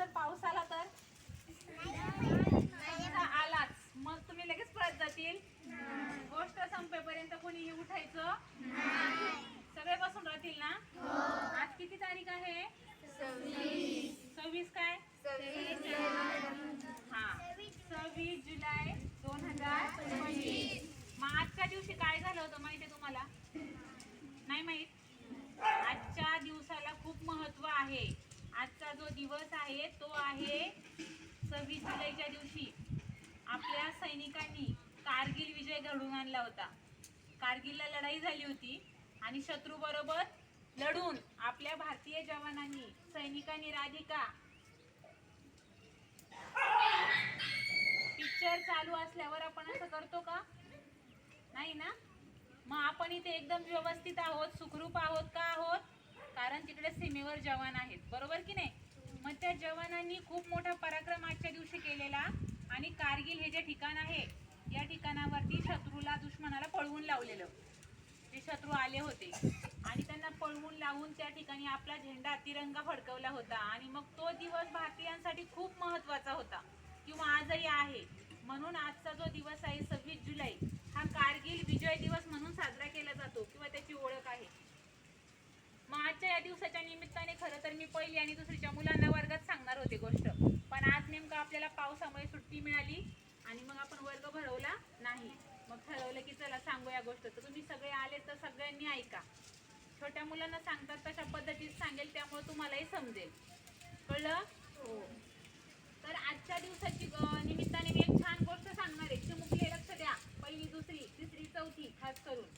जर पाऊस आला तर? आलाच. मग तुम्ही लगेच पळत जातील? गोष्ट संपेपर्यंत कोणीही उठायचं? सगळे बसून राहतील ना? आज किती तारीख आहे? सव्वीस. काय हा सव्वीस जुलै दोन हजार पंचवीस मग आजच्या दिवशी काय झालं होतं माहिती आहे तुम्हाला नाही माहीत आजच्या दिवसाला खूप महत्त्व आहे आजचा जो दिवस आहे तो आहे सव्वीस जुलैच्या दिवशी आपल्या सैनिकांनी कारगिल विजय घडवून आणला होता कारगिलला लढाई झाली होती. आणि शत्रू बरोबर लढून आपल्या भारतीय जवानांनी सैनिकांनी राधिका पिक्चर चालू असल्यावर आपण असं करतो का? नाही ना? मग आपण इथे एकदम व्यवस्थित आहोत सुखरूप आहोत का आहोत? कारण तिकडे सीमेवर जवान आहेत. बरोबर की नाही? मग त्या जवानांनी खूप मोठा पराक्रम आजच्या दिवशी केलेला आणि कारगिल हे जे ठिकाण आहे या ठिकाणावरती शत्रूला दुश्मनाला पळवून लावलेलं. जे शत्रू आले होते. आणि त्यांना पळवून लावून त्या ठिकाणी आपला झेंडा तिरंगा फडकवला होता. आणि मग तो दिवस भारतीयांसाठी खूप महत्त्वाचा होता. किंवा आजही आहे. म्हणून आजचा जो दिवस आहे सव्वीस जुलै हा कारगिल विजय दिवस म्हणून साजरा केला जातो किंवा त्याची ओळख आहे मग आजच्या या दिवसाच्या निमित्ताने खरं तर मी पहिली आणि दुसरीच्या मुलांना वर्गात सांगणार होते गोष्ट पण आज नेमकं आपल्याला पावसामुळे सुट्टी मिळाली आणि मग आपण वर्ग भरवला नाही मग ठरवलं की चला सांगू या गोष्ट तर तुम्ही सगळे आले तर सगळ्यांनी ऐका छोट्या मुलांना सांगतात तशा पद्धतीत सांगेल त्यामुळे तुम्हालाही समजेल. कळलं? हो. तर आजच्या दिवसाची निमित्ताने मी एक छान गोष्ट सांगणार आहे. चिमुकले लक्ष द्या. पहिली दुसरी तिसरी चौथी खास करून.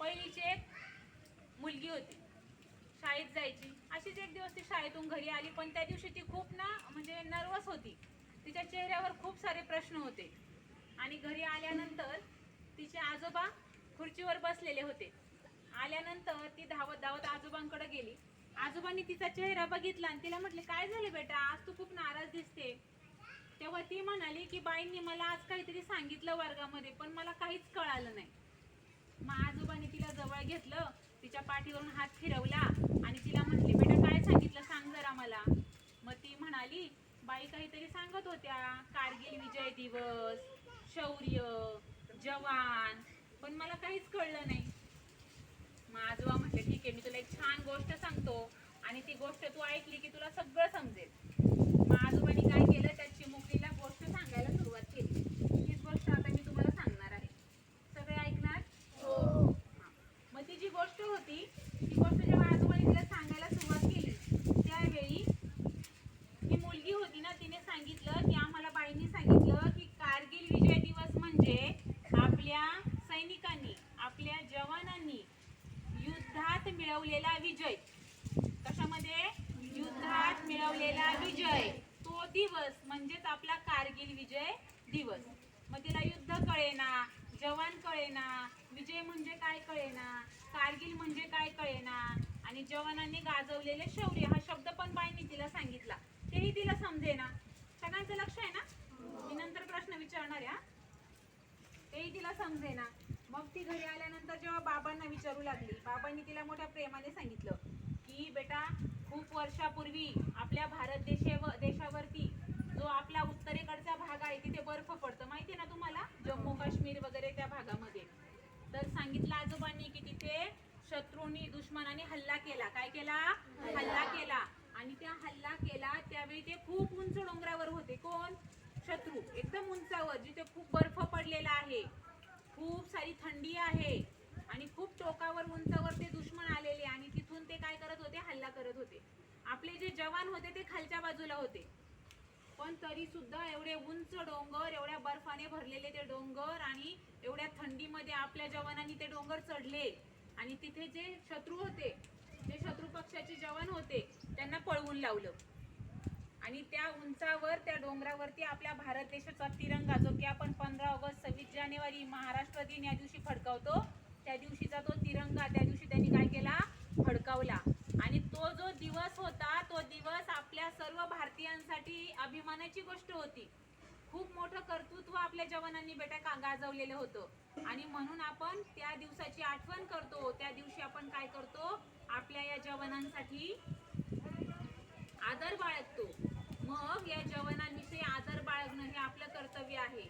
पहिलीची एक मुलगी होती. शाळेत जायची. अशीच एक दिवस ती शाळेतून घरी आली पण त्या दिवशी ती खूप ना म्हणजे नर्वस होती. तिच्या चेहऱ्यावर खूप सारे प्रश्न होते. आणि घरी आल्यानंतर तिचे आजोबा खुर्चीवर बसलेले होते. आल्यानंतर ती धावत धावत आजोबांकडे गेली. आजोबांनी तिचा चेहरा बघितला आणि तिला म्हटले काय झालं बेटा? आज तू खूप नाराज दिसते. तेव्हा ती म्हणाली की बाईंनी मला आज काहीतरी सांगितलं वर्गामध्ये पण मला काहीच कळालं नाही. मग आजोबांनी तिला जवळ घेतलं तिच्या पाठीवरून हात फिरवला आणि तिला म्हटले बेटा काय सांगितलं सांग जरा मला. मग ती म्हणाली बाई काहीतरी सांगत होत्या कारगिल विजय दिवस शौर्य जवान पण मला काहीच कळलं नाही. मग आजोबा म्हटले ठीक आहे मी तुला एक छान गोष्ट सांगतो. आणि ती गोष्ट तू ऐकली की तुला सगळं समजेल मग आजोबांनी काय केलं त्या चिमुकलीला गोष्ट सांगायला सुरुवात केली हीच गोष्ट आता मी तुम्हाला सांगणार आहे सगळे ऐकणार हा. मग ती जी गोष्ट होती ती गोष्ट जेव्हा आजोबांनी तिला सांगायला सुरुवात केली त्यावेळी ही मुलगी होती ना तिने सांगितलं की आम्हाला बाईंनी सांगितलं की कारगिल विजय दिवस म्हणजे आपल्या सैनिकांनी आपल्या जवानांनी युद्धात मिळवलेला विजय. कशामध्ये? युद्धात मिळवलेला विजय. तो दिवस म्हणजेच आपला कारगिल विजय दिवस. मग तिला युद्ध कळेना जवान कळेना विजय म्हणजे काय कळेना कारगिल म्हणजे काय कळेना आणि जवानांनी गाजवलेले शौर्य हा शब्द पण बाईंनी तिला सांगितला. तेही तिला समजेना. सगळ्यांचं लक्ष आहे ना? मी नंतर प्रश्न विचारणार आहे हा. तेही तिला समजेना. मग ती घरी आल्यानंतर जेव्हा बाबांना विचारू लागली बाबांनी तिला मोठ्या प्रेमाने सांगितलं की बेटा खूप वर्षापूर्वी आपल्या भारत देशेव देशावरती जो आपला उत्तरेकडचा भाग आहे तिथे बर्फ पडतं. माहिती आहे ना तुम्हाला? जम्मू काश्मीर वगैरे त्या भागामध्ये. तर सांगितलं आजोबांनी की तिथे शत्रूंनी दुश्मनाने हल्ला केला. काय केला? हल्ला केला. आणि त्या हल्ला केला त्यावेळी ते खूप उंच डोंगरावर होते. कोण? शत्रू. एकदम उंचावर जिथे खूप बर्फ पडलेला आहे. खूप सारी थंडी आहे आणि खूप टोकावर उंचावर ते दुश्मन आलेले आणि तिथून ते काय करत होते? हल्ला करत होते. आपले जे जवान होते ते खालच्या बाजूला होते. पण तरी सुद्धा एवढे उंच डोंगर एवढ्या बर्फाने भरलेले ते डोंगर आणि एवढ्या थंडीमध्ये आपल्या जवानांनी ते डोंगर चढले. आणि तिथे जे शत्रू होते जे शत्रू पक्षाचे जवान होते त्यांना पळवून लावलं. आणि त्या उंचावर त्या डोंगरावरती आपल्या भारत देशाचा तिरंगा जो की आपण पंधरा ऑगस्ट सव्वीस जानेवारी महाराष्ट्र दिन या दिवशी फडकावतो त्या दिवशीचा तो तिरंगा त्या दिवशी त्यांनी काय केला? फडकावला. आणि तो जो दिवस होता तो दिवस आपल्या सर्व भारतीयांसाठी अभिमानाची गोष्ट होती. खूप मोठं कर्तृत्व आपल्या जवानांनी बेटा का गाजवलेलं होतं? आणि म्हणून आपण त्या दिवसाची आठवण करतो. त्या दिवशी आपण काय करतो? आपल्या या जवानांसाठी आदर बाळगतो. मग या जवानांविषयी आदर बाळगणं हे आपलं कर्तव्य आहे.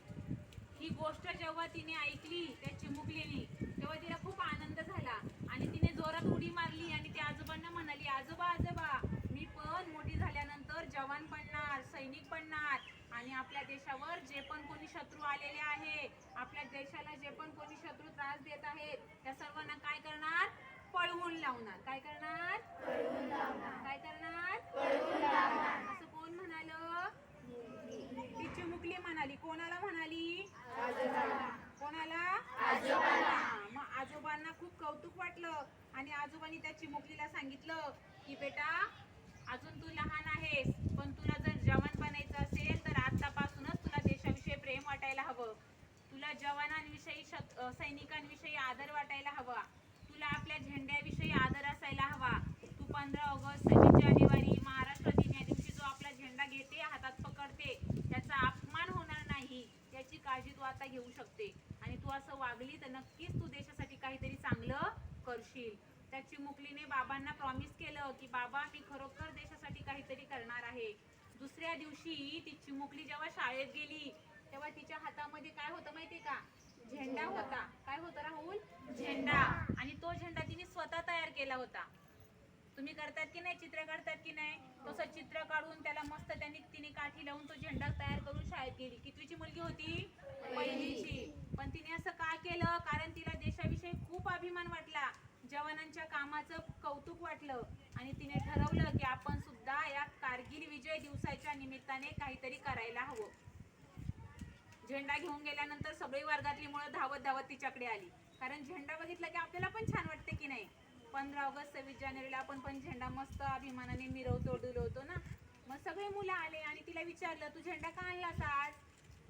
ही गोष्ट जेव्हा तिने ऐकली त्या चिमुकलीने तेव्हा तिला खूप आनंद झाला आणि तिने जोरात उडी मारली आणि त्या आजोबांना म्हणाली आजोबा आजोबा मी पण मोठी झाल्यानंतर जवान बनणार सैनिक बनणार आणि आपल्या देशावर जे पण कोणी शत्रू आलेले आहे आपल्या देशाला जे पण कोणी शत्रू त्रास देत आहेत त्या सर्वांना काय करणार पळवून लावणार काय करणार काय करणार असं कोण म्हणाल ती चिमुकली म्हणाली कोणाला म्हणाली? कोणाला? मग आजोबांना खूप कौतुक वाटलं आणि आजोबांनी त्या चिमुकलीला सांगितलं की बेटा अजून तू लहान आहेस पण तुला जर जवान बनायचं असेल तर आतापासूनच तुला देशाविषयी प्रेम वाटायला हवं. तुला जवानांविषयी सैनिकांविषयी आदर वाटायला हवा. तुला आपल्या झेंड्याविषयी आदर असायला हवा. तू पंधरा ऑगस्ट सव्वीस जानेवारी महाराष्ट्र दिन या दिवशी जो आपला झेंडा घेते हातात पकडते त्याचा अपमान होणार नाही याची काळजी तू आता घेऊ शकते. आणि तू असं वागली तर नक्कीच तू देशासाठी काहीतरी चांगलं करशील. त्या चिमुकलीने बाबांना प्रॉमिस केलं की बाबा मी खरोखर देशासाठी काहीतरी करणार आहे. दुसऱ्या दिवशी ती चिमुकली जेव्हा शाळेत गेली तेव्हा तिच्या हातामध्ये काय होतं माहितीये का? झेंडा होता. काय होता राहुल? झेंडा. आणि तो झेंडा तिने स्वतः तयार केला होता. तुम्ही करतात की नाही चित्र काढतात की नाही तसं चित्र काढून त्याला मस्त त्यांनी तिने काठी लावून तो झेंडा तयार करून शाळेत गेली. कितवीची मुलगी होती? पहिलीची. पण तिने असं का केलं? कारण तिला देशाविषयी खूप अभिमान वाटला. जवानांच्या कामाचं कौतुक वाटलं. आणि तिने ठरवलं की आपण सुद्धा या कारगिल विजय दिवसाच्या निमित्ताने काहीतरी करायला हवं. झेंडा घेऊन गेल्यानंतर सगळी वर्गातली मुळे धावत धावत तिच्याकडे आली. कारण झेंडा बघितला की आपल्याला पण छान वाटते की नाही? पंधरा ऑगस्ट सव्वीस जानेवारीला आपण पण झेंडा मस्त अभिमानाने मिरवतो डुलवतो ना? मग सगळे मुलं आले आणि तिला विचारलं तू झेंडा का आणलास आज?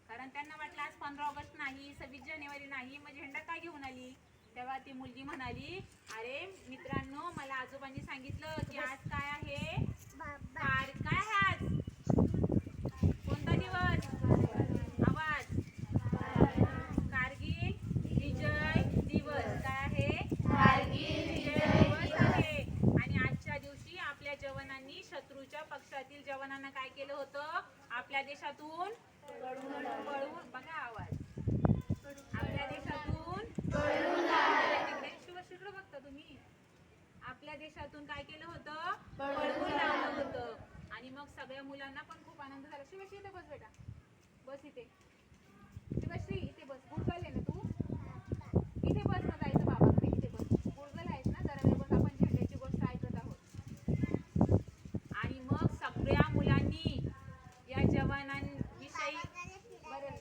कारण त्यांना वाटलं आज पंधरा ऑगस्ट नाही सव्वीस जानेवारी नाही मग झेंडा का घेऊन आली? तेव्हा ती मुलगी म्हणाली अरे मित्रांनो मला आजोबांनी सांगितलं की आज काय आहे? काय आहे आज कोणता दिवस आवाज कारगिल विजय दिवस काय आहे कारगिल विजय दिवस आहे आणि आजच्या दिवशी आपल्या जवानांनी शत्रूच्या पक्षातील जवानांना काय केलं होतं आपल्या देशातून पळवून बघा आवाज आपल्या देशातून तिकडे शिवश्रीकडे बघता तुम्ही आपल्या देशातून काय केलं होतं? पळवून लावलं होतं. आणि मग सगळ्या मुलांना पण खूप आनंद झाला. शिवश्री इथे बस बेटा. बस इथे. शिवश्री इथे बस. गुडगल आहे ना तू. इथे बस ना जायचं बाबाकडे. इथे बस. गुडगल आहेस ना? जरा वेळ बस. आपण झेंड्याची गोष्ट ऐकत आहोत. आणि मग सगळ्या मुलांनी या जवानांविषयी बरं.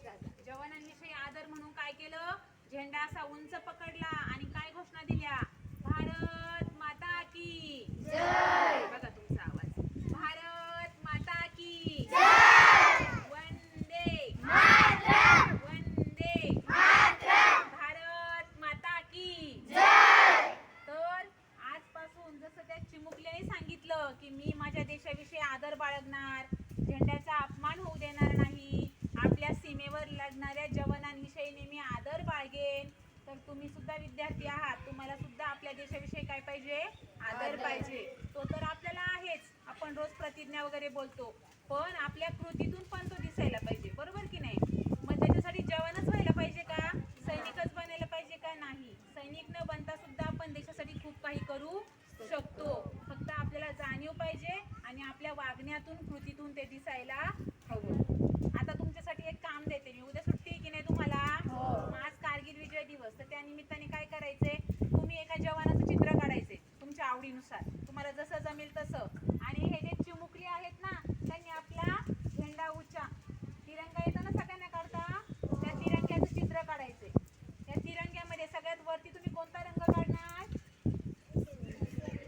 जवानांविषयी आदर म्हणून काय केलं? झेंडा असा उंच पकडला आणि काय घोषणा दिल्या भारत माता की बघा तुमचा आवाज भारत माता की वंदे वंदे भारत माता की तर आजपासून जसं त्या चिमुकल्याने सांगितलं की मी माझ्या देशाविषयी आदर बाळगणार झेंड्याचा अपमान होऊ देणार नाही आपल्या सीमेवर लढणाऱ्या जवानांविषयी नेहमी आदर बाळगेन तर तुम्ही सुद्धा विद्यार्थी आहात तुम्हाला सुद्धा आपल्या देशाविषयी काय पाहिजे आदर पाहिजे तो तर आपल्याला आहेच आपण रोज प्रतिज्ञा वगैरे बोलतो. पण आपल्या कृतीतून पण तो दिसायला पाहिजे. बरोबर की नाही? मग त्याच्यासाठी जवानच व्हायला पाहिजे का? सैनिकच बनायला पाहिजे का नाही? सैनिक न बनता सुद्धा आपण देशासाठी खूप काही करू शकतो. फक्त आपल्याला जाणीव पाहिजे आणि आपल्या वागण्यातून कृतीतून ते दिसायला हवं आता तुमच्यासाठी एक काम देते मी उद्या सुट्टी आहे की नाही तुम्हाला मग आज कारगिल विजय दिवस तर त्या निमित्ताने काय करायचंय तुम्ही एका जवानाचं चित्र काढायचे तुमच्या आवडीनुसार तुम्हाला जसं जमेल तसं आणि हे जे चिमुकली आहेत ना त्यांनी आपला झेंडा उच्चा तिरंगा येतो ना सगळ्यांना काढता त्या तिरंग्याचं चित्र काढायचे त्या तिरंग्यामध्ये सगळ्यात वरती तुम्ही कोणता रंग काढणार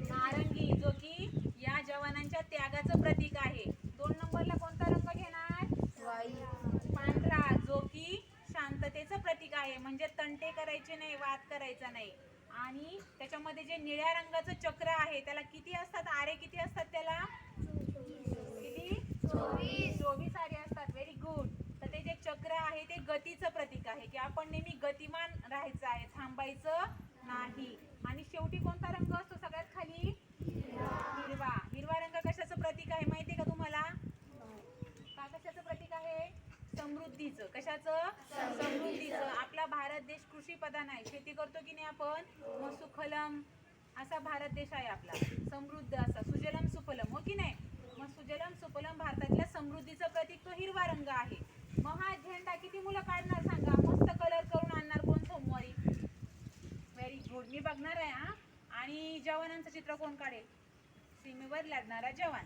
नारंगी जो की या जवानांच्या त्यागाचं प्रतीक आहे. दोन नंबरला कोणता रंग घेणार? पांढरा जो की शांततेचं प्रतीक आहे. म्हणजे तंटे करायचे नाही वाद करायचा नाही. आणि त्याच्यामध्ये जे निळ्या रंगाचं चक्र आहे त्याला किती असतात? आरे किती असतात त्याला? किती? चोवीस. आरे असतात. व्हेरी गुड तर ते जे चक्र आहे ते गतीचं प्रतीक आहे की आपण नेहमी गतिमान राहायचं आहे थांबायचं नाही. आणि शेवटी कोणता रंग? असतो सगळ्यात खाली हिरवा हिरवा रंग कशाचं प्रतीक आहे माहिती प्रधान आहे शेती करतो की नाही आपण? मग सुखलम असा भारत देश आहे आपला. समृद्ध असा. सुजलम सुफलम. हो की नाही? मग सुजलम सुफलम भारतातल्या समृद्धीचं प्रतीक तो हिरवा रंग आहे. मग हा झेंडा किती मुलं काढणार सांगा? मस्त कलर करून आणणार कोण सोमवारी? व्हेरी गुड मी बघणार आहे हा. आणि जवानांचं चित्र कोण काढेल? सीमेवर लढणारा जवान.